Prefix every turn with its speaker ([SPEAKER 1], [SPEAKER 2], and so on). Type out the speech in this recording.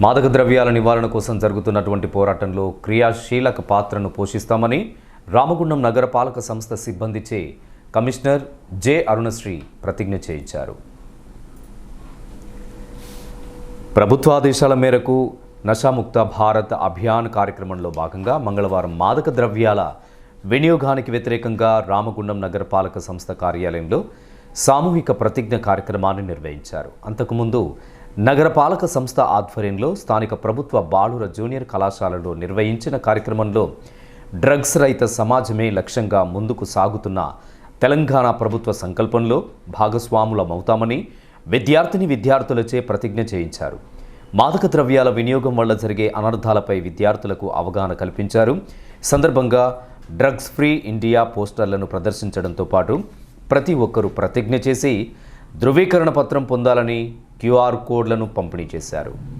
[SPEAKER 1] మాదక ద్రవ్యాల నివారణ కోసం జరుగుతున్నటువంటి పోరాటంలో క్రియాశీలక పాత్రను పోషిస్తామని రామగుండం నగరపాలక సంస్థ సిబ్బందిచే కమిషనర్ జె అరుణశ్రీ ప్రతిజ్ఞ చేయించారు. ప్రభుత్వ ఆదేశాల మేరకు నషాముక్త భారత్ అభియాన్ కార్యక్రమంలో భాగంగా మంగళవారం మాదక ద్రవ్యాల వినియోగానికి వ్యతిరేకంగా రామగుండం నగరపాలక సంస్థ కార్యాలయంలో సామూహిక ప్రతిజ్ఞ కార్యక్రమాన్ని నిర్వహించారు. అంతకుముందు నగరపాలక సంస్థ ఆధ్వర్యంలో స్థానిక ప్రభుత్వ బాలుర జూనియర్ కళాశాలలో నిర్వహించిన కార్యక్రమంలో డ్రగ్స్ రహిత సమాజమే లక్ష్యంగా ముందుకు సాగుతున్న తెలంగాణ ప్రభుత్వ సంకల్పంలో భాగస్వాములమవుతామని విద్యార్థిని విద్యార్థులచే ప్రతిజ్ఞ చేయించారు. మాదక ద్రవ్యాల వినియోగం వల్ల జరిగే అనర్థాలపై విద్యార్థులకు అవగాహన కల్పించారు. సందర్భంగా డ్రగ్స్ ఫ్రీ ఇండియా పోస్టర్లను ప్రదర్శించడంతో పాటు ప్రతి ఒక్కరూ ప్రతిజ్ఞ చేసి ధృవీకరణ పత్రం పొందాలని క్యూఆర్ కోడ్లను పంపిణీ చేశారు.